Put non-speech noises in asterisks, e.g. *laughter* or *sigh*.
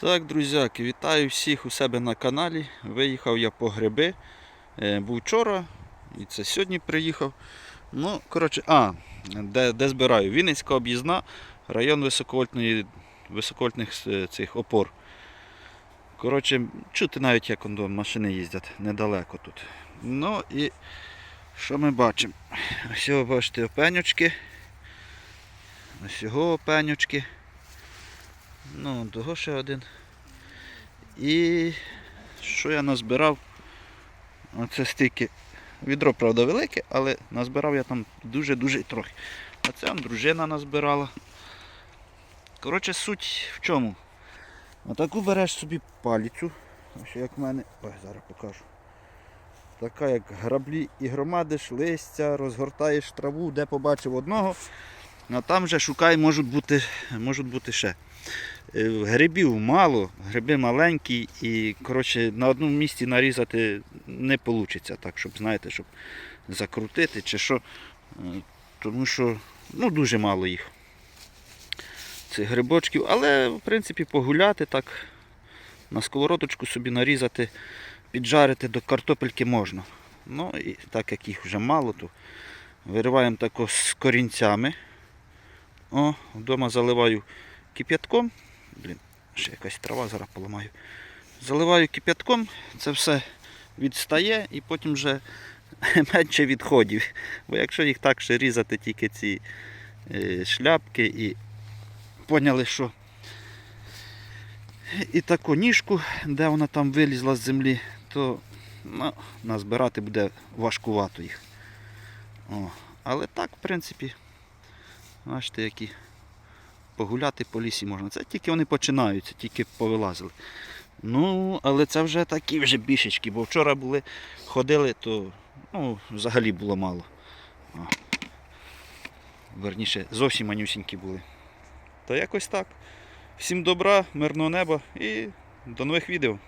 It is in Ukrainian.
Так, друзяки, вітаю всіх у себе на каналі. Виїхав я по гриби. Е, Був вчора і це сьогодні приїхав. Ну, коротше, а, де, де збираю? Вінницька об'їзна, район високовольтної, високовольтних е, цих опор. Коротше, чути навіть, як до машини їздять недалеко тут. Ну і що ми бачимо? Ось ви бачите опенючки. Ось його опенючки. Ну, того ще один. І що я назбирав? Оце стільки. Відро, правда, велике, але назбирав я там дуже-дуже трохи. А це дружина назбирала. Коротше, суть в чому? Отаку береш собі палицю. Ось як в мене. Ой, зараз покажу. Така як граблі і громадиш, листя, розгортаєш траву, де побачив одного. А там вже шукай, можуть бути, можуть бути ще. Е, Грибів мало, гриби маленькі і коротше, на одному місці нарізати не вийде, так, щоб знаєте, щоб закрутити чи що. Е, Тому що ну, дуже мало їх. Цих грибочків. Але в принципі погуляти так, на сковородочку собі нарізати, піджарити до картопельки можна. Ну і так як їх вже мало, то вириваємо тако з корінцями. О, вдома заливаю кип'ятком. Блін, ще якась трава зараз поламаю. Заливаю кип'ятком, це все відстає і потім вже *laughs* менше відходів. Бо якщо їх так ще різати тільки ці е, шляпки і поняли, що і таку ніжку, де вона там вилізла з землі, то ну, назбирати буде важкувато їх. О, але так, в принципі, бачите, які погуляти по лісі можна. Це тільки вони починаються, тільки повилазили. Ну, але це вже такі вже бішечки, бо вчора були, ходили, то ну, взагалі було мало. О. Верніше, зовсім манюсінькі були. То якось так. Всім добра, мирного неба і до нових відео.